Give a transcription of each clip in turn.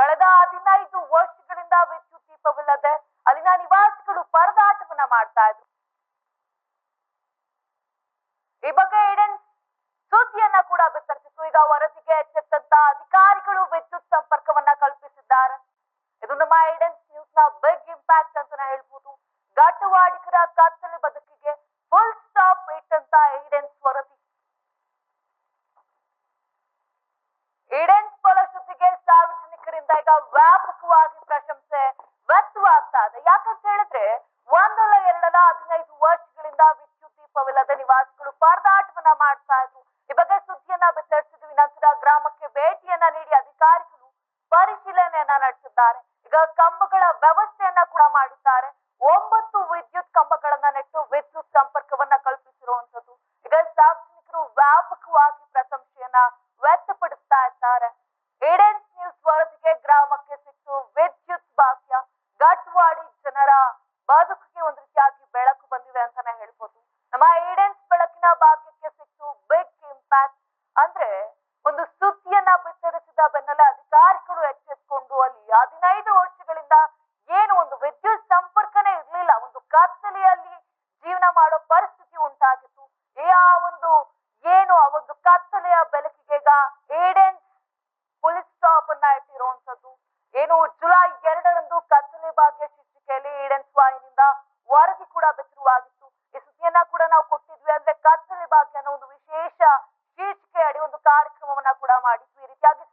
ಕಳೆದ ಹದಿನೈದು ವರ್ಷಗಳಿಂದ ವಿದ್ಯುತ್ ದೀಪವಿಲ್ಲದೆ ಅಲ್ಲಿನ ನಿವಾಸಿಗಳು ಪರದಾಟವನ್ನ ಮಾಡ್ತಾ ಇದ್ರು. ಈ ಬಗ್ಗೆ ಇಡನ್ ಸುದ್ದಿಯನ್ನ ಕೂಡ ಬಿತ್ತರಿಸಿತ್ತು ಈಗ ವರದಿಗೆ ಎಚ್ಚೆತ್ತಂತ ಅಧಿಕಾರಿಗಳು ವಿದ್ಯುತ್ ಸಂಪರ್ಕವನ್ನ ಕಲ್ಪಿಸಿದ್ದಾರೆ. ಇದು ನಮ್ಮ ಇಡನ್ ನ್ಯೂಸ್ನ ಬಿಗ್ ಇಂಪ್ಯಾಕ್ಟ್ ಅಂತ ಹೇಳ್ಬೋದು. ಘಟವಾಡಿಗರ ಕತ್ತಲೆ ಬದುಕಿಗೆ ಫುಲ್ ಸ್ಟಾಪ್ ಇಟ್ಟಂತ ಏಡೆನ್ಸ್ ವರದಿ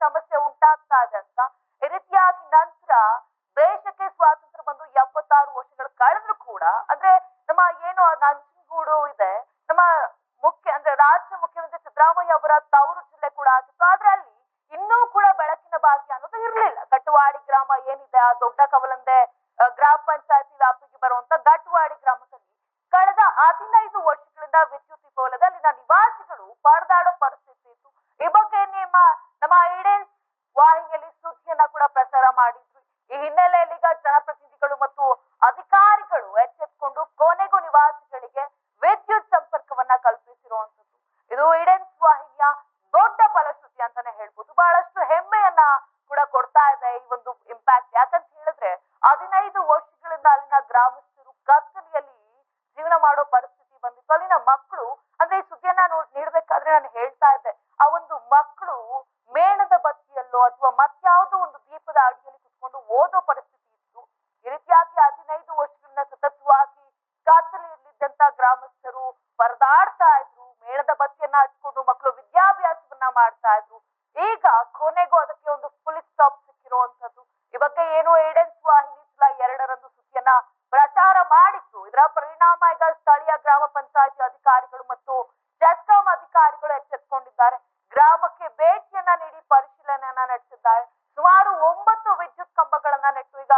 ಸಮಸ್ಯೆ ಉಂಟಾಗ್ತಾ ಇದೆ ಅಂತ ಈ ರೀತಿಯಾಗಿ ನಂತರ ದೇಶಕ್ಕೆ ಸ್ವಾತಂತ್ರ್ಯ ಬಂದು ಎಪ್ಪತ್ತಾರು ವರ್ಷಗಳು ಕಳೆದ್ರು ಕೂಡ, ಅಂದ್ರೆ ನಮ್ಮ ಏನು ನಂಜನಗೂಡು ಇದೆ, ನಮ್ಮ ಮುಖ್ಯ, ಅಂದ್ರೆ ರಾಜ್ಯ ಮುಖ್ಯಮಂತ್ರಿ ಸಿದ್ದರಾಮಯ್ಯ ಅವರ ತವರು ಜಿಲ್ಲೆ ಕೂಡ ಆಗಿತ್ತು. ಆದ್ರೆ ಅಲ್ಲಿ ಇನ್ನೂ ಕೂಡ ಬೆಳಕಿನ ಭಾಗ್ಯ ಅನ್ನೋದು ಇರ್ಲಿಲ್ಲ. ಗಟ್ಟುವಾಡಿ ಗ್ರಾಮ ಏನಿದೆ, ಆ ದೊಡ್ಡ ಕವಲಂದೆ ಗ್ರಾಮ ಪಂಚಾಯತಿ ವ್ಯಾಪ್ತಿಗೆ ಬರುವಂತ ಗಟ್ಟುವಾಡಿ ಗ್ರಾಮದಲ್ಲಿ ಕಳೆದ ಹದಿನೈದು ವರ್ಷಗಳಿಂದ ವಿದ್ಯುತ್ ದೀಪವಲ್ಲದೆ ಅಲ್ಲಿನ ನಿವಾಸಿಗಳು ಪರದಾಡೋ ಪರಿಸ್ಥಿತಿ ಇತ್ತು ಈ ಬಗ್ಗೆ ನಿಮ್ಮ ನಮ್ಮ ಐಡೆನ್ಸ್ ವಾಹಿನಿಯಲ್ಲಿ ಸುದ್ದಿಯನ್ನ ಕೂಡ ಪ್ರಸಾರ ಮಾಡಿದ್ವಿ ಈ ಹಿನ್ನೆಲೆಯಲ್ಲಿ ಈಗ ಜನಪ್ರತಿನಿಧಿಗಳು ಮತ್ತು ಅಧಿಕಾರಿಗಳು ಎಚ್ಚೆತ್ಕೊಂಡು ಕೊನೆಗೂ ನಿವಾಸಿಗಳಿಗೆ ವಿದ್ಯುತ್ ಸಂಪರ್ಕವನ್ನ ಕಲ್ಪಿಸಿರುವಂತದ್ದು ಇದು ಈಡೆನ್ಸ್ ವಾಹಿನಿಯ ದೊಡ್ಡ ಫಲಶ್ರುತಿ ಅಂತಾನೆ ಹೇಳ್ಬೋದು ಬಹಳಷ್ಟು ಹೆಮ್ಮೆಯನ್ನ ಕೂಡ ಕೊಡ್ತಾ ಇದೆ ಈ ಒಂದು ಇಂಪ್ಯಾಕ್ಟ್ ಯಾಕಂತ ಹೇಳಿದ್ರೆ ಹದಿನೈದು ವರ್ಷಗಳಿಂದ ಅಲ್ಲಿನ ಗ್ರಾಮಸ್ಥರು ಕತ್ತಲೆಯಲ್ಲಿ ಜೀವನ ಮಾಡೋ ಪರಿಸ್ಥಿತಿ ಬಂದಿತ್ತು ಅಲ್ಲಿನ ಮಕ್ಕಳು ಅಂದ್ರೆ ಈ ಸುದ್ದಿಯನ್ನ ನೋಡ್ ನೀಡ್ಬೇಕಾದ್ರೆ ನಾನು ಹೇಳ್ತಾ ಇದ್ದೆ ಆ ಒಂದು ಮಕ್ಕಳು ಮೇಣದ ಬತ್ತಿಯಲ್ಲೋ ಅಥವಾ ಮತ್ಯಾವುದೋ ಒಂದು ದೀಪದ ಅಡಿಯಲ್ಲಿ ಕುತ್ಕೊಂಡು ಓದೋ ಪರಿಸ್ಥಿತಿ ಇತ್ತು ಈ ರೀತಿಯಾಗಿ ಹದಿನೈದು ವರ್ಷಗಳಿಂದ ಸತತವಾಗಿ ಕತ್ತಲೆಯಲ್ಲಿದ್ದಂತ ಗ್ರಾಮಸ್ಥರು ಪರದಾಡ್ತಾ ಇದ್ರು ಮೇಣದ ಬತ್ತಿಯನ್ನ ಹಚ್ಕೊಂಡು ಮಕ್ಕಳು ವಿದ್ಯಾಭ್ಯಾಸವನ್ನ ಮಾಡ್ತಾ ಇದ್ರು ಈಗ ಕೊನೆಗೂ ಅದಕ್ಕೆ ಒಂದು ಫುಲ್ ಸ್ಟಾಪ್ ಸಿಕ್ಕಿರುವಂತದ್ದು ಈ ಬಗ್ಗೆ ಏನು ಏಡೆನ್ಸ್ ವಾಹಿನಿ ಜುಲೈ ಎರಡರಂದು ಸುದ್ದಿಯನ್ನ ಪ್ರಚಾರ ಮಾಡಿತ್ತು. ಇದರ ಪರಿಣಾಮ ಈಗ ಸ್ಥಳೀಯ ಗ್ರಾಮ ಪಂಚಾಯತಿ ಅಧಿಕಾರಿಗಳು ಮತ್ತು ಜೆಸ್ಕಾಂ ಅಧಿಕಾರಿಗಳು ಎಚ್ಚೆತ್ತುಕೊಂಡಿದ್ದಾರೆ ಗ್ರಾಮಕ್ಕೆ ಭೇಟಿಯನ್ನ ನೀಡಿ ಪರಿಶೀಲನೆಯನ್ನ ನಡೆಸಿದ್ದಾರೆ. ಸುಮಾರು ಒಂಬತ್ತು ವಿದ್ಯುತ್ ಕಂಬಗಳನ್ನ ನೆಟ್ಟು ಈಗ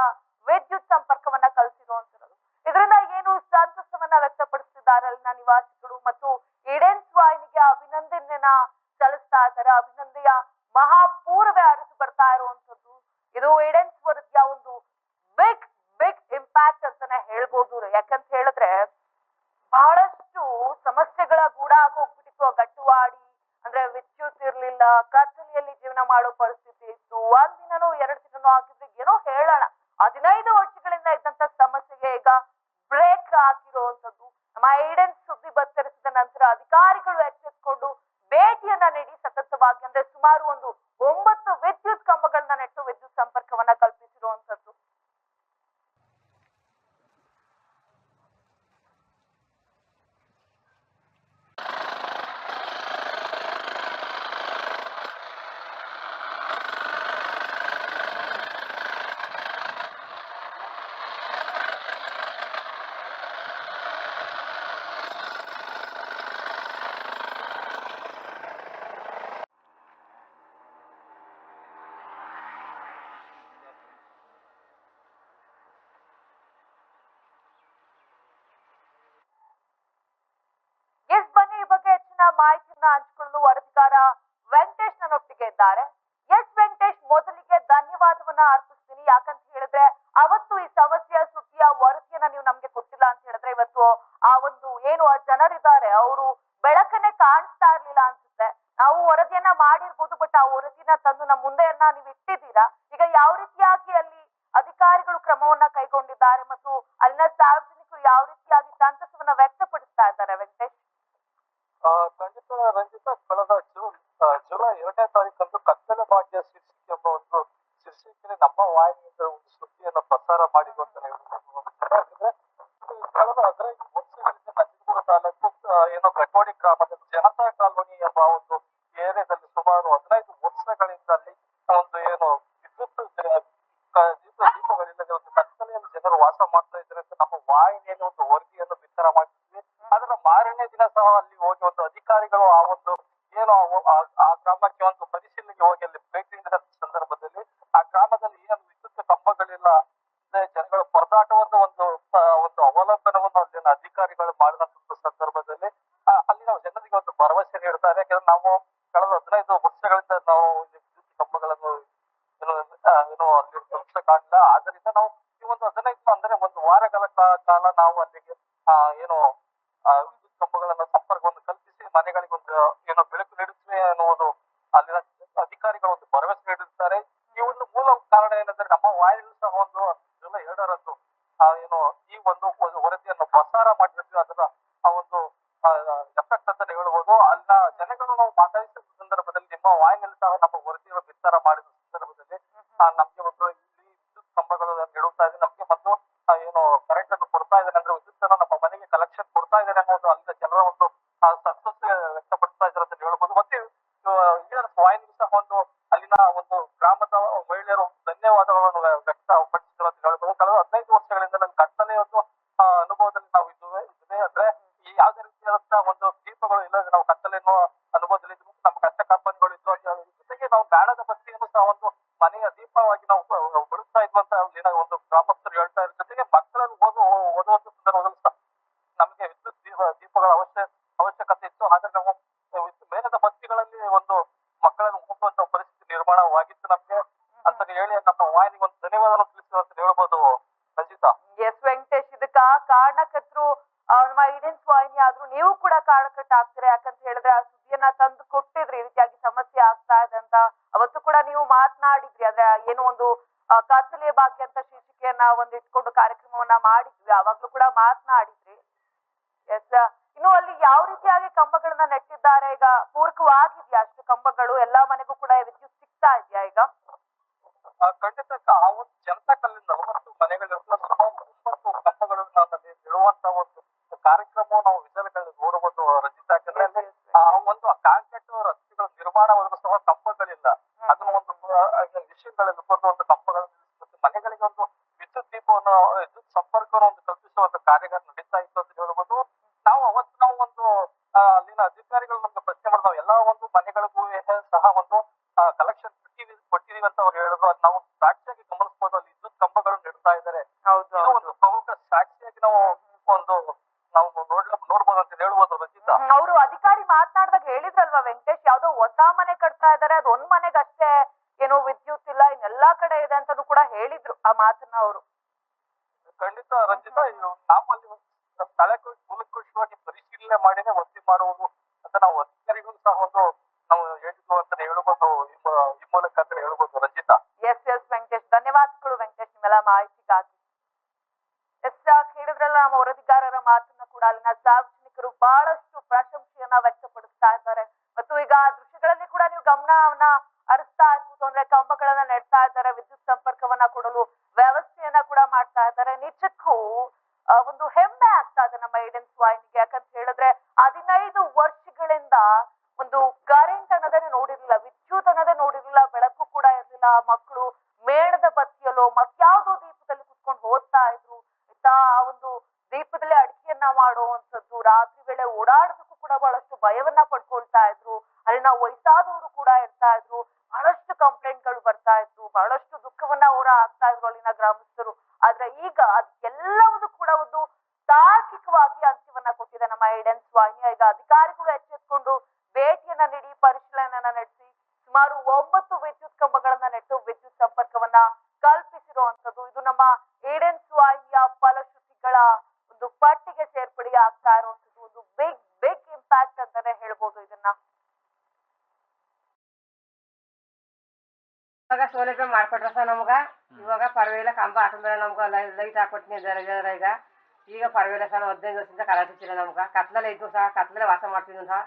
ವಿದ್ಯುತ್ ಸಂಪರ್ಕವನ್ನ ಕಲ್ಸಿರುವಂತದ್ದು ಇದರಿಂದ ಏನು ಸಂತಸವನ್ನ ವ್ಯಕ್ತಪಡಿಸಿದ್ದಾರೆ ಅಲ್ಲಿನ ನಿವಾಸಿಗಳು ಮತ್ತು ಇಡೆನ್ಸ್ ವಾಹಿನಿಗೆ ಅಭಿನಂದನೆಯನ್ನ ಸಲ್ಲಿಸ್ತಾ ಇದ್ದಾರೆ. ಅಭಿನಂದನೆಯ ಮಹಾಪೂರ್ವೆ ಅರಿತು ಬರ್ತಾ ಇರುವಂತದ್ದು ಇದು ಏಡೆನ್ಸ್ ವರದಿಯ ಒಂದು ಬಿಗ್ ಬಿಗ್ ಇಂಪ್ಯಾಕ್ಟ್ ಅಂತಾನೆ ಹೇಳ್ಬೋದು. ಯಾಕಂತ ಹೇಳಿದ್ರೆ ಬಹಳಷ್ಟು ಸಮಸ್ಯೆಗಳ ಗೂಡ ಹೋಗ್ಬಿಟ್ಟಿತ್ತು. ಆ ಗಟ್ಟುವಾಡಿ, ಅಂದ್ರೆ ವಿದ್ಯುತ್ ಇರ್ಲಿಲ್ಲ, ಕತ್ತಲೆಯಲ್ಲಿ ಜೀವನ ಮಾಡೋ ಪರಿಸ್ಥಿತಿ ಇತ್ತು. ಒಂದ್ ದಿನನೋ ಎರಡ್ ದಿನನೋ ಆಗಿದ್ರೆ ಏನೋ ಹೇಳೋಣ. ಹದಿನೈದು ವರ್ಷಗಳಿಂದ ಇದ್ದಂತ ಸಮಸ್ಯೆಗೆ ಈಗ ಬ್ರೇಕ್ ಹಾಕಿರುವಂತದ್ದು ನಮ್ಮ ಐಡೆನ್ಸ್ ಸುದ್ದಿ ಬತ್ತರಿಸಿದ ನಂತರ ಅಧಿಕಾರಿಗಳು ಎಚ್ಚೆತ್ಕೊಂಡು ಭೇಟಿಯನ್ನ ನೀಡಿ ಸತತವಾಗಿ, ಅಂದ್ರೆ ಸುಮಾರು ಒಂದು ಒಂಬತ್ತು ವಿದ್ಯುತ್ ಕಂಬಗಳನ್ನ ನೆಟ್ಟು ವಿದ್ಯುತ್ ಸಂಪರ್ಕವನ್ನ ಕಲ್ಪಿಸಿರುವಂತದ್ದು ಎಸ್ ಬನ್ನಿ ಈ ಬಗ್ಗೆ ಹೆಚ್ಚಿನ ಮಾಹಿತಿಯನ್ನ ಹಂಚಿಕೊಳ್ಳಲು ವರದಿಗಾರ ವೆಂಕಟೇಶ್ ನನ್ನೊಟ್ಟಿಗೆ ಇದ್ದಾರೆ ಎಸ್ ವೆಂಕಟೇಶ್ ಮೊದಲಿಗೆ ಧನ್ಯವಾದವನ್ನ ಅರ್ಪಿಸ್ತೀನಿ, ಯಾಕಂತ ಹೇಳಿದ್ರೆ ಅವತ್ತು ಈ ಸಮಸ್ಯೆಯ ಸುದ್ದಿಯ ವರದಿಯನ್ನ ನೀವು ನಮ್ಗೆ ಕೊಟ್ಟಿಲ್ಲ ಅಂತ ಹೇಳಿದ್ರೆ ಇವತ್ತು ಆ ಒಂದು ಏನು ಆ ಜನರಿದ್ದಾರೆ, ಅವರು ಬೆಳಕನ್ನೇ ಕಾಣಿಸ್ತಾ ಇರ್ಲಿಲ್ಲ ಅನ್ಸುತ್ತೆ ನಾವು ವರದಿಯನ್ನ ಮಾಡಿರ್ಬೋದು ಬಟ್ ಆ ವರದಿನ ತಂದು ನಮ್ಮ ಮುಂದೆಯನ್ನ ನೀವು ಇಟ್ಟಿದ್ದೀರಾ ಈಗ ಯಾವ ರೀತಿಯಾಗಿ ಅಲ್ಲಿ ಅಧಿಕಾರಿಗಳು ಕ್ರಮವನ್ನ ಕೈಗೊಂಡಿದ್ದಾರೆ ಮತ್ತು ಅಲ್ಲಿನ ಸಾರ್ವಜನಿಕರು ಯಾವ ರೀತಿಯಾಗಿ ವೆಂಕಟೇಶ್ ಆ, ಖಂಡಿತ ರಂಜಿತ ಕಳೆದ ಜೂನ್ ಆ, ಜುಲೈ ಎರಡನೇ ತಾರೀಕಂದು ಕತ್ತಲೆ ಭಾಗ್ಯ ಶೀರ್ಷಿಕೆ ಎಂಬ ಒಂದು ಶೀರ್ಷಿಕೆಯಲ್ಲಿ ನಮ್ಮ ವಾಹಿನಿಯಿಂದ ಒಂದು ಸುದ್ದಿಯನ್ನು ಪ್ರಸಾರ ಮಾಡಿದ್ದು ಅಂತ ಹೇಳ್ಬೋದು ಯಾಕಂದ್ರೆ ಇದು ಕಳೆದ ಹದಿನೈದು ವರ್ಷಗಳಿಂದ ನಂಜನಗೂಡು ತಾಲೂಕು ಆ, ಏನು ಗಟ್ವಾಡಿ ಗ್ರಾಮದ ಜನತಾ ಕಾಲೋನಿ ಎಂಬ ಒಂದು ಏರಿಯಾದಲ್ಲಿ ಸುಮಾರು ಹದಿನೈದು ವರ್ಷಗಳಿಂದ ಅಲ್ಲಿ ಒಂದು ಏನು ವಿದ್ಯುತ್ ಜ- ಕ- ದೀಪ ದೀಪಗಳಿಲ್ಲದೆ ಒಂದು ಕತ್ತಲೆಯಲ್ಲಿ ಜನರು ವಾಸ ಮಾಡ್ತಾ ಇದ್ದಾರೆ ಅಂತ ನಮ್ಮ ವಾಹಿನಿಯಲ್ಲಿ ಒಂದು ವರದಿಯನ್ನು ಬಿತ್ತರ ಮಾಡಿದ್ವಿ ಮಾರನೇ ದಿನ ಸಹ ಅಲ್ಲಿ ಹೋಗಿ ಒಂದು ಅಧಿಕಾರಿಗಳು ಆ ಒಂದು ಏನು ಆ ಗ್ರಾಮಕ್ಕೆ ಒಂದು ಪರಿಶೀಲನೆಗೆ ಹೋಗಿ ಅಲ್ಲಿ ಭೇಟಿ ನೀಡಿದ ಸಂದರ್ಭದಲ್ಲಿ ಆ ಗ್ರಾಮದಲ್ಲಿ ಏನು ವಿದ್ಯುತ್ ಕಂಬಗಳಿಲ್ಲ ಜನಗಳ ಪರದಾಟವನ್ನು ಒಂದು ಒಂದು ಅವಲೋಕನವನ್ನು ಅಲ್ಲಿನ ಅಧಿಕಾರಿಗಳು ಮಾಡಿದಂತ ಸಂದರ್ಭದಲ್ಲಿ ಅಲ್ಲಿನ ಜನರಿಗೆ ಒಂದು ಭರವಸೆ ನೀಡ್ತಾರೆ. ಯಾಕಂದ್ರೆ ನಾವು ಕಳೆದ ಹದಿನೈದು ವರ್ಷಗಳಿಂದ ನಾವು ವಿದ್ಯುತ್ ಕಂಬಗಳನ್ನು ಏನು ಅಲ್ಲಿ ತಲುಪಿಸಕ್ಕಾಗಿಲ್ಲ ಆದ್ರಿಂದ ನಾವು ಈ ಒಂದು ಹದಿನೈದು, ಅಂದ್ರೆ ಒಂದು ವಾರಗಳ ಕಾಲ ನಾವು ಅಲ್ಲಿಗೆ ಆ, ಏನು ಆ, ವಿದ್ಯುತ್ ಕಂಬಗಳನ್ನು ಸಂಪರ್ಕವನ್ನು ಕಲ್ಪಿಸಿ ಮನೆಗಳಿಗೆ ಒಂದು ಏನೋ ಬೆಳಕು ನೀಡುತ್ತವೆ ಅನ್ನುವುದು ಅಲ್ಲಿನ ಅಧಿಕಾರಿಗಳು ಒಂದು ಭರವಸೆ ನೀಡಿರುತ್ತಾರೆ ಈ ಒಂದು ಮೂಲ ಕಾರಣ ಏನಂದ್ರೆ ನಮ್ಮ ವಾಹಿನಿಯಲ್ಲೂ ಸಹ ಒಂದು ಜುಲೈ ಎರಡರಂದು ಆ, ಏನು ಈ ಒಂದು ಒಂದು ವರದಿಯನ್ನು ಪ್ರಸಾರ ಮಾಡಿರ್ತೀವಿ ಅದರ ಆ ಒಂದು ಎಫೆಕ್ಟ್ ಅಂತಾನೆ ಹೇಳ್ಬೋದು ಅಲ್ಲಿನ ಜನಗಳು ನಾವು ಮಾತಾಡಿಸಿದ ಸಂದರ್ಭದಲ್ಲಿ ನಿಮ್ಮ ವಾಹಿನಿಯಲ್ಲಿ ಸಹ ನಮ್ಮ ವರದಿಯನ್ನು ಬಿತ್ತರ ಮಾಡಿದ ಸಂದರ್ಭದಲ್ಲಿ ಆ, ನಮ್ಗೆ ಒಂದು ಇಲ್ಲಿ ವಿದ್ಯುತ್ ಕಂಬಗಳು ನೀಡುತ್ತಾ ಇದೆ ನಮ್ಗೆ ಮತ್ತು ಆ, ಏನು ಕರೆಂಟ್ ಅನ್ನು ಕೊಡ್ತಾ ಇದ್ದಾರೆ ಅಂದ್ರೆ ವಿದ್ಯುತ್ ಅನ್ನು ನಮ್ಮ ಮನೆಗೆ ಕಲೆಕ್ಷನ್ ಕೊಡ್ತಾ ಇದ್ದಾರೆ ಅನ್ನೋದು ಅಲ್ಲಿನ ಜನರ ಒಂದು ಆ, ಸಂತೋಷ ವ್ಯಕ್ತಪಡಿಸ್ತಾ ಇದ್ದಾರೆ ಅಂತ ಹೇಳ್ಬೋದು ಮತ್ತೆ ಈಗ ವಾಹಿನಿ ಸಹ ಒಂದು ಅಲ್ಲಿನ ಒಂದು ಗ್ರಾಮದ ಮಹಿಳೆಯರು ಧನ್ಯವಾದಗಳನ್ನು ವ್ಯ- ವ್ಯಕ್ತಪಡಿಸಿದ್ರು ಅಂತ ಹೇಳ್ಬೋದು ಕಳೆದ ಹದಿನೈದು ವರ್ಷಗಳಿಂದ ನನ್ನ ಕತ್ತಲೆ ಒಂದು ಆ, ಅನುಭವದಲ್ಲಿ ನಾವು ಇದ್ದೇವೆ ಇದ್ದೇವೆ ಅಂದ್ರೆ ಈ ಯಾವುದೇ ರೀತಿಯಾದಂತಹ ಒಂದು ದೀಪಗಳು ಇಲ್ಲದೆ ನಾವು ಕತ್ತಲೆಯನ್ನು ಅನುಭವದಲ್ಲಿ ಇದ್ವು ನಮ್ಮ ಕಷ್ಟ ಕಾರ್ಪಣ್ಯಗಳು ಇದ್ವು ಅಂತ ಹೇಳಿ ಜೊತೆಗೆ ನಾವು ಗಾಣದ ಬತ್ತಿಯನ್ನು ಸಹ ಒಂದು ಮನೆಯ ದೀಪವಾಗಿ ನಾವು ಬ- ಬಳಸ್ತಾ ಇದ್ವು ಅಂತ ಅಲ್ಲಿನ ಒಂದು ಗ್ರಾಮಸ್ಥರು ಹೇಳ್ತಾ ಇದ್ರು ಜೊತೆಗೆ ಮಕ್ಕಳನ್ನು ಓದು ಓದುವಂತ ಸಂದರ್ಭದಲ್ಲಿ ಸಹ ನಮಗೆ ವಿದ್ಯುತ್ ದೀಪ ದೀಪಗಳ ಅವಶ್ಯ ಅವಶ್ಯಕತೆ ಇತ್ತು ಆದ್ರೆ ನಾವು ವಿದ್ಯುತ್ ಮೇಣದ ಬತ್ತಿಗಳಲ್ಲಿ ಒಂದು ಮಕ್ಕಳನ್ನು ಓದುವಂತ ಪರಿಸ್ಥಿತಿ ನಿರ್ಮಾಣವಾಗಿತ್ತು ನಮ್ಗೆ ಅಂತ ಹೇಳಿ ನಮ್ಮ ವಾಹಿನಿಗೆ ಒಂದು ಧನ್ಯವಾದ ತಿಳಿಸಿದ್ರು ಅಂತ ಹೇಳ್ಬೋದು ರಂಜಿತಾ ಎಸ್ ವೆಂಕಟೇಶ್ ಇದಕ್ಕ ಕಾರಣಕರ್ತರು ಆ, ಇಡೆನ್ಸ್ ವಾಹಿನಿ ಆದ್ರೂ ನೀವು ಕೂಡ ಕಾರಣಕರ್ತ ಆಗ್ತೀರಾ ಯಾಕಂತ ಹೇಳಿದ್ರೆ ಆ ಸುದ್ದಿಯನ್ನ ತಂದು ಕೊಟ್ಟಿದ್ರಿ, ಈ ರೀತಿಯಾಗಿ ಸಮಸ್ಯೆ ಆಗ್ತಾ ಇದೆ ಅಂತ. ಅವತ್ತು ಕೂಡ ನೀವು ಮಾತನಾಡಿದ್ರಿ, ಅಂದ್ರೆ ಏನೋ ಒಂದು ಕತ್ತಲೆ ಭಾಗ್ಯ ಅಂತ ಶೀರ್ಷಿಕೆಯನ್ನ ಒಂದು ಇಟ್ಕೊಂಡು ಕಾರ್ಯಕ್ರಮವನ್ನ ಮಾಡಿದ್ವಿ. ಅವಾಗ್ಲೂ ಕೂಡ ಮಾತನಾಡಿದ್ರಿ. ಎಸ್ ಇನ್ನು ಅಲ್ಲಿ ಯಾವ ರೀತಿಯಾಗಿ ಕಂಬಗಳನ್ನ ನೆಟ್ಟಿದ್ದಾರೆ? ಈಗ ಪೂರಕವಾಗಿದ್ಯಾ ಅಷ್ಟು ಕಂಬಗಳು? ಎಲ್ಲಾ ಮನೆಗೂ ಕೂಡ ವಿದ್ಯುತ್ ಸಿಗ್ತಾ ಇದೆಯಾ ಈಗ ಆ, ಖಂಡಿತ ಕ- ಆ ಒಂದು ಜನತಾ ಕಲ್ಲಿಂದ ನಲವತ್ತು ಮನೆಗಳಿರ್ತವೆ ಸುಮಾರು ಒಂಬತ್ತು ಕಂಬಗಳನ್ನು ಅಲ್ಲಿ ಇಡುವಂತ ಒಂದು ಕಾರ್ಯಕ್ರಮ ನಾವು ವಿಚಾರಗಳಲ್ಲಿ ನೋಡಬಹುದು ರಚಿತ ಯಾಕಂದ್ರೆ ಅಲ್ಲಿ ಆ ಒಂದು ಕಾಂಕ್ರೀಟ್ ರಸ್ತೆಗಳ ನಿರ್ಮಾಣವಾದರೂ ಸಹ ಕಂಬಗಳಿಲ್ಲ ಅದನ್ನ ಒಂದು ವಿಷಯಗಳಲ್ಲಿ ಬಂದು ಒಂದು ಕಂಬಗಳನ್ನು ನಿಲ್ಲಿಸಿ ಮನೆಗಳಿಗೆ ಒಂದು ವಿದ್ಯುತ್ ದೀಪವನ್ನು ವಿದ್ಯುತ್ ಸಂಪರ್ಕವನ್ನು ಒಂದು ಕಲ್ಪಿಸುವಂತ ಕಾರ್ಯಗಳು ನಡೀತಾ ಇತ್ತು ಅಂತ ಹೇಳ್ಬೋದು ನಾವು ಅವತ್ತು ನಾವು ಒಂದು ಆ, ಅಲ್ಲಿನ ಅಧಿಕಾರಿಗಳು ನಮ್ಗೆ ಪ್ರಶ್ನೆ ಮಾಡಿದ್ರು ನಾವು ಎಲ್ಲಾ ಒಂದು ಮನೆಗಳಿಗೂ ಸಹ ಒಂದು ಕಲೆಕ್ಷನ್ ಕೊಟ್ಟಿದೀವಿ ಅಂತ ಅವ್ರು ಹೇಳಿದ್ರು. ಅದ್ ನಾವು ಸಾಕ್ಷಿಯಾಗಿ ಗಮನಿಸಬಹುದು ಅಲ್ಲಿ ವಿದ್ಯುತ್ ಕಂಬಗಳು ನೆಡ್ತಾ ಇದ್ದಾರೆ ಹೌದು ಇದು ಒಂದು ಪ್ರಮುಖ ಸಾಕ್ಷಿಯಾಗಿ ನಾವು ಒಂದು ನಾವು ನೋಡ್ಲ ನೋಡ್ಬೋದು ಅಂತ ಹೇಳ್ಬೋದು ರಚಿತಾ ಅವರು ಅಧಿಕಾರಿ ಮಾತನಾಡಿದಾಗ ಹೇಳಿದ್ರಲ್ವಾ ವೆಂಕಟೇಶ್ ಯಾವ್ದೋ ಹೊಸ ಮನೆ ಕಟ್ತಾ ಇದಾರೆ ಅದ್ ಒಂದ್ ಮನೆಗಷ್ಟೇ ಏನೋ ವಿದ್ಯುತ್ ಇಲ್ಲ ಇನ್ನೆಲ್ಲಾ ಕಡೆ ಇದೆ ಅಂತಾನು ಕೂಡ ಹೇಳಿದ್ರು ಆ ಮಾತನ್ನ ಅವರು ಖಂಡಿತ ರಂಜಿತಾ ಇವು ನಾವು ಅಲ್ಲಿ ಸ್ಥಳಕ್ಕೆ ಕೂಲಂಕುಷವಾಗಿ ಪರಿಶೀಲನೆ ಮಾಡಿನೇ ವರದಿ ಮಾಡುವುದು ಅಂತ ನಾವು ಅಧಿಕಾರಿಗಳು ಸಹ ಒಂದು ನಾವು ಹೇಳಿದ್ವು ಅಂತ ಹೇಳ್ಬೋದು ಈ ಮೂ- ಈ ಮೂಲಕ ಅಂತ ಹೇಳ್ಬೋದು ರಂಜಿತಾ ಎಸ್ ಎಸ್ ವೆಂಕಟೇಶ್ ಧನ್ಯವಾದಗಳು ವೆಂಕಟೇಶ್ ನಿಮ್ಮೆಲ್ಲ ಮಾಹಿತಿಗಾಗಿ ಎಸ್ ಕೇಳಿದ್ರಲ್ಲ ನಮ್ಮ ವರದಿಗಾರರ ಮಾತನ್ನ ಕೂಡ ಅಲ್ಲಿನ ಸಾರ್ವಜನಿಕರು ಬಹಳಷ್ಟು ಪ್ರಶಂಸೆಯನ್ನ ವ್ಯಕ್ತಪಡಿಸ್ತಾ ಇದ್ದಾರೆ ಮತ್ತು ಈಗ ಆ ದೃಶ್ಯಗಳಲ್ಲಿ ಕೂಡ ನೀವು ಗಮನವನ್ನ ಹರಿಸ್ತಾ ಇರ್ಬೋದು ಅಂದ್ರೆ ಕಂಬಗಳನ್ನ ನೆಡ್ತಾ ಇದ್ದಾರೆ ವಿದ್ಯುತ್ ಸಂಪರ್ಕವನ್ನ ಕೊಡಲು ವ್ಯವಸ್ಥೆಯನ್ನ ಕೂಡ ಮಾಡ್ತಾ ಇದ್ದಾರೆ ನಿಜಕ್ಕೂ ಆ, ಒಂದು ಹೆಮ್ಮೆ ಆಗ್ತಾ ಸ್ವಾಮಿಗೆ ಯಾಕಂತ ಹೇಳಿದ್ರೆ ಹದಿನೈದು ವರ್ಷಗಳಿಂದ ಒಂದು ಕರೆಂಟ್ ಅನ್ನೋದನ್ನೇ ನೋಡಿರ್ಲಿಲ್ಲ, ವಿದ್ಯುತ್ ಅನ್ನೋದೇ ನೋಡಿರ್ಲಿಲ್ಲ, ಬೆಳಕು ಕೂಡ ಇರ್ಲಿಲ್ಲ, ಮಕ್ಕಳು ಮೇಣದ ಬತ್ತಿಯಲ್ಲೋ ಮತ್ಯಾವುದೋ ದೀಪದಲ್ಲಿ ಕುತ್ಕೊಂಡು ಓದ್ತಾ ಇದ್ರು, ಆಯ್ತಾ? ಆ ಒಂದು ದೀಪದಲ್ಲಿ ಅಡಿಕೆಯನ್ನ ಮಾಡುವಂಥದ್ದು ರಾತ್ರಿ ವೇಳೆ ಓಡಾಡೋದಕ್ಕೂ ಕೂಡ ಬಹಳಷ್ಟು ಭಯವನ್ನ ಪಡ್ಕೊಳ್ತಾ ಇದ್ರು ಅಲ್ಲಿನ ವಯಸ್ಸಾದವರು ಕೂಡ ಇರ್ತಾ ಇದ್ರು, ಬಹಳಷ್ಟು ಕಂಪ್ಲೇಂಟ್ಗಳು ಬರ್ತಾ ಇದ್ರು, ಬಹಳಷ್ಟು ದುಃಖವನ್ನ ಅವರ ಆಗ್ತಾ ಇದ್ರು ಅಲ್ಲಿನ ಗ್ರಾಮಸ್ಥರು. ಆದ್ರೆ ಈಗ ಅದೆಲ್ಲವೂ ಕೂಡ ಒಂದು ತಾರ್ಕಿಕವಾಗಿ ಅಂತ್ಯವನ್ನ ಕೊಟ್ಟಿದೆ ನಮ್ಮ ಏಡೆನ್ಸ್ ವಾಹಿನಿ ಈಗ ಅಧಿಕಾರಿಗಳು ಎಚ್ಚೆತ್ಕೊಂಡು ಭೇಟಿಯನ್ನ ನೀಡಿ, ಪರಿಶೀಲನೆಯನ್ನ ನಡೆಸಿ, ಸುಮಾರು ಒಂಬತ್ತು ವಿದ್ಯುತ್ ಕಂಬಗಳನ್ನ ನೆಟ್ಟು ವಿದ್ಯುತ್ ಸಂಪರ್ಕವನ್ನ ಕಲ್ಪಿಸಿರುವಂತದ್ದು ಇದು ನಮ್ಮ ಏಡೆನ್ಸ್ ವಾಹಿನಿಯ ಫಲಶ್ರುತಿಗಳ ಒಂದು ಪಟ್ಟಿಗೆ ಸೇರ್ಪಡೆ ಆಗ್ತಾ ಇರುವಂತದ್ದು ಒಂದು ಬಿಗ್ ಬಿಗ್ ಇಂಪ್ಯಾಕ್ಟ್ ಅಂತಾನೆ ಹೇಳ್ಬೋದು ಇದನ್ನ. ಇವಾಗ ಸೌಲಭ್ಯ ಮಾಡ್ಕೊಟ್ರ ಸರ್ ನಮ್ಗ? ಇವಾಗ ಪರವಾಗಿಲ್ಲ ಕಂಬ ಹಾಕಿದ್ರೆ ನಮ್ಗ ಲೈಟ್ ಹಾಕೊಟ್ನಿ ಜರ ಈಗ. ಈಗ ಪರವಿಲ್ಲ ಸರ್ ಹದಿನೈದು ವರ್ಷದಿಂದ ಕಲಾಟಿಸಿಲ್ಲ ನಮ್ಗ. ಕತ್ಲಲ್ಲ ಇದ್ದು ಸಹ ಕತ್ಲಲ್ಲ ವಾಸ ಮಾಡ್ತಿದ್ವಿ ಸಹ.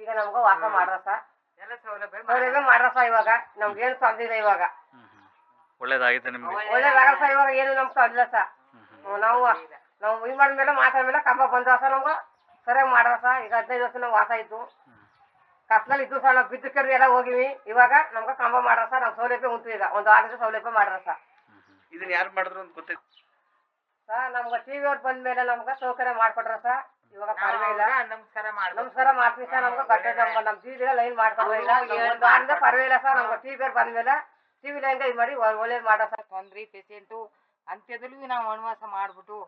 ಈಗ ನಮ್ಗ ವಾಸ ಮಾಡ್ರ ಸಹ. ಎಲ್ಲ ಸೌಲಭ್ಯ ಸೌಲಭ್ಯ ಮಾಡ್ರ. ಸಹ ಇವಾಗ. ನಮ್ಗೆ ಏನು ತೊಂದ್ರೆ ಇಲ್ಲ ಇವಾಗ. ಒಳ್ಳೇದಾಗಿದೆ ನಿಮ್ಗೆ. ಒಳ್ಳೇದಾಗಲ್ಲ ಸಹ ಇವಾಗ ಏನು ನಮ್ಗೆ ತೊಂದ್ರೆ ಸಹ ನಾವು ನಾವು ಇದು ಮಾಡಿದ್ಮೇಲೆ ಮಾತಾಡ್ಮೇಲೆ ಕಂಬ ಬಂದ ಸಹ ನಮ್ಗ. ಸರಿಯಾಗಿ ಮಾಡ್ರ ಸಹ. ಈಗ ಹದಿನೈದು ವರ್ಷ ನಾವು ವಾಸ ಇತ್ತು ಕತ್ಲಲ್ಲಿ ಇದ್ದು ಸಹ ನಾವು ಬಿದ್ದು ಕರ್ದು ಎಲ್ಲ ಹೋಗಿವಿ. ಇವಾಗ ನಮ್ಗೆ ಕಂಬ ಮಾಡ್ರ ಸಹ. ನಾವು ಸೌಲಭ್ಯ ಉಂಟು ಈಗ. ಒಂದು ವಾರದಿಂದ ಸೌಲಭ್ಯ ಮಾಡ್ರ ಸಹ. ಇದನ್ನ ಯಾರು ಮಾಡಿದ್ರು ಅಂತ ಗೊತ್ತೈತಿ? ಸರ್ ನಮ್ಗೆ ಟಿವಿ ಅವ್ರು ಬಂದ್ಮೇಲೆ ನಮ್ಗೆ ಸೌಕರ್ಯ ಮಾಡ್ಕೊಟ್ರ ಸರ್ ಇವಾಗ ಪರವಾಗಿಲ್ಲ ನಮಸ್ಕಾರ ಮಾಡಿ ನಮಸ್ಕಾರ ಮಾಡ್ತೀವಿ ಸರ್ ನಮ್ಗೆ ಬಟ್ಟೆ ನಮ್ಮ ನಮ್ಮ ಟಿವಿಗೆ ಲೈನ್ ಮಾಡ್ಕೊಂಡಿಲ್ಲ ಒಂದು ವಾರದಿಂದ ಪರವಾಗಿಲ್ಲ ಸರ್ ನಮ್ಗೆ ಟಿವಿ ಬಂದ ಬಂದ್ಮೇಲೆ ಟಿವಿ ಲೈನ್ ಇದು ಮಾಡಿ ಒಳ್ಳೇದು ಮಾಡೋ ಸರ್ ತೊಂದ್ರೆ ಪೇಷೆಂಟು ಅಂತ್ಯದಲ್ಲೂ ನಾವು ವನವಾಸ ಮಾಡಿಬಿಟ್ಟು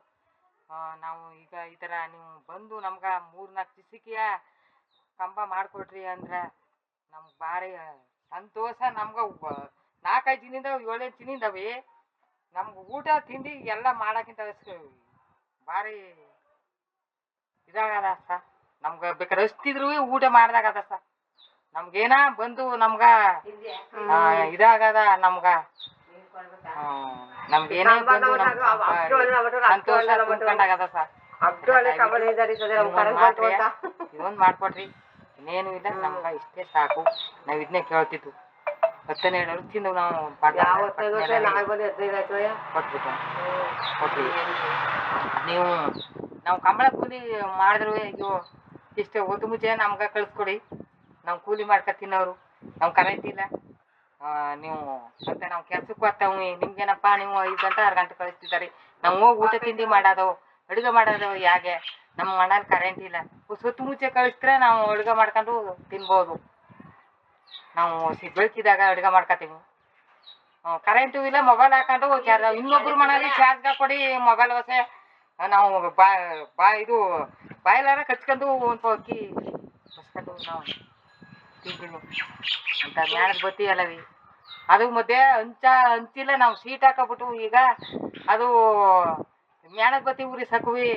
ನಾವು ಈಗ ಈ ಥರ ನೀವು ಬಂದು ನಮ್ಗೆ ಮೂರ್ನಾಲ್ಕು ದಿವಸಕ್ಕಿಯ ಕಂಬ ಮಾಡಿಕೊಟ್ರಿ ಅಂದ್ರೆ ನಮ್ಗೆ ಭಾರಿ ಸಂತೋಷ. ನಮ್ಗೆ ನಾಲ್ಕೈದು ದಿನದಿಂದ ಏಳೆಂಟು ದಿನದಿಂದವೆ ನಮ್ಗೆ ಊಟ ತಿಂಡಿ ಎಲ್ಲ ಮಾಡೋಕ್ಕಿಂತ ಭಾರಿ ಇದಾಗದ ಸರ್ ನಮ್ಗೆ ಬೇಕಾದ್ರೆ ಅಷ್ಟಿದ್ರು ಊಟ ಮಾಡ್ದಾಗದ ಸರ್ ನಮ್ಗೇನ ಬಂದು ನಮ್ಗ ಇದಾಗದ ನಮ್ಗ. ನಮ್ಗೇನೇ ಬಂದು ಸಂತೋಷ ತುಂಬ್ಕೊಂಡಾಗದ ಇದೊಂದು ಮಾಡ್ಕೊಡ್ರಿ ಇನ್ನೇನು ಇಲ್ಲ ನಮ್ಗ ಇಷ್ಟೇ ಸಾಕು. ನಾವ್ ಇದನ್ನೇ ಕೇಳ್ತಿದ್ವು ಹತ್ತನೇ ಹೇಳೋರು ತಿಂದು ನಾವು ಪಾಠ ನಾಳೆ ಬಂದು ಹದಿನೈದು ಕೊಟ್ಬಿಟ್ಟು. ನೀವು ನಾವು ಕಂಬಳ ಕೂಲಿ ಮಾಡಿದ್ರು ಅಯ್ಯೋ ಇಷ್ಟೇ ಹೊತ್ತು ಮುಂಚೆ ನಮ್ಗೆ ಕಳಿಸ್ಕೊಡಿ. ನಾವು ಕೂಲಿ ಮಾಡ್ಕೊ ತಿನ್ನೋರು. ನಾವು ಕರೆಂಟ್ ಇಲ್ಲ. ನೀವು ಮತ್ತೆ ನಾವು ಕೆಲ್ಸಕ್ಕೆ ಬರ್ತಾವೆ ನಿಮ್ಗೇನಪ್ಪ ನೀವು ಐದು ಗಂಟೆ ಆರು ಗಂಟೆ ಕಳಿಸ್ತಿದ್ದಾರೆ. ನಾವು ಹೋಗಿ ಊಟ ತಿಂಡಿ ಮಾಡೋದು ಅಡುಗೆ ಮಾಡೋದು ಹೇಗೆ ನಮ್ಮ ಮನೇಲಿ ಕರೆಂಟ್ ಇಲ್ಲ. ಸುತ್ತ ಮುಂಚೆ ಕಳಿಸಿದ್ರೆ ನಾವು ಅಡುಗೆ ಮಾಡ್ಕೊಂಡು ತಿನ್ಬೋದು. ನಾವು ಸಿ ಬೆಳಕಿದಾಗ ಅಡುಗೆ ಮಾಡ್ಕೊತೀವಿ ಕರೆಂಟು ಇಲ್ಲ ಮೊಬೈಲ್ ಹಾಕೊಂಡು ಚಾರ್ಜ್ ಇನ್ನೊಬ್ರು ಮನೇಲಿ ಚಾರ್ಜ್ ಹಾಕೊಡಿ ಮೊಬೈಲ್ ಹೊಸೆ ನಾವು ಬಾ ಬಾ, ಇದು, ಬಾಯಲಾರ ಕಚ್ಕೊಂಡು ಒಂದು ಅಕ್ಕಿ ಕಚ್ಕೊಂಡು ನಾವು ಅಂತ ಮ್ಯಾಣದ ಬತ್ತಿ ಅಲ್ಲವಿ. ಅದು ಮಧ್ಯೆ ಹಂಚ, ಹಂಚಿಲ್ಲ, ನಾವು ಸೀಟ್ ಹಾಕಬಿಟ್ಟು ಈಗ ಅದು ಮ್ಯಾಣದ ಬತ್ತಿ ಉರಿ ಸಕ್ವಿ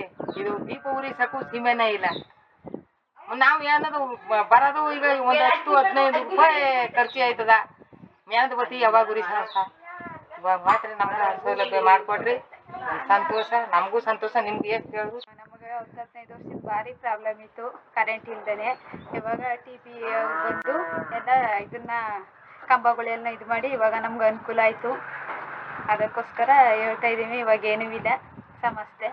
ಇದು ದೀಪ ಉರಿ ಸಾಕು ಸೀಮೆನೇ ಇಲ್ಲ. ನಾವು ಏನದು ಬರೋದು ಈಗ ಒಂದು ಹತ್ತು ಹದಿನೈದು ರೂಪಾಯಿ ಖರ್ಚು ಆಯ್ತದ. ಮ್ಯಾಣದ ಬತ್ತಿ ಯಾವಾಗ ಗುರಿ ಇವಾಗ ಮಾತ್ರ ನಮ್ಗೆ ಸೌಲಭ್ಯ ಮಾಡಿಕೊಡ್ರಿ. ಸಂತೋಷ ನಮಗೂ ಸಂತೋಷ ನಿಮ್ಗೆ ಎಷ್ಟು ಹೇಳುದು ನಮಗೆ ಒಂದು ಹದಿನೈದು ವರ್ಷದ ಭಾರಿ ಪ್ರಾಬ್ಲಮ್ ಇತ್ತು ಕರೆಂಟ್ ಇಲ್ದೇ ಇವಾಗ ಟಿ ಪಿ ಬಂದು ಎಲ್ಲ ಇದನ್ನ ಕಂಬಗಳೆಲ್ಲ ಇದು ಮಾಡಿ ಇವಾಗ ನಮ್ಗೆ ಅನುಕೂಲ ಆಯಿತು. ಅದಕ್ಕೋಸ್ಕರ ಹೇಳ್ತಾ ಇದ್ದೀವಿ ಇವಾಗ ಏನೂ ಇಲ್ಲ ಸಮಸ್ಯೆ.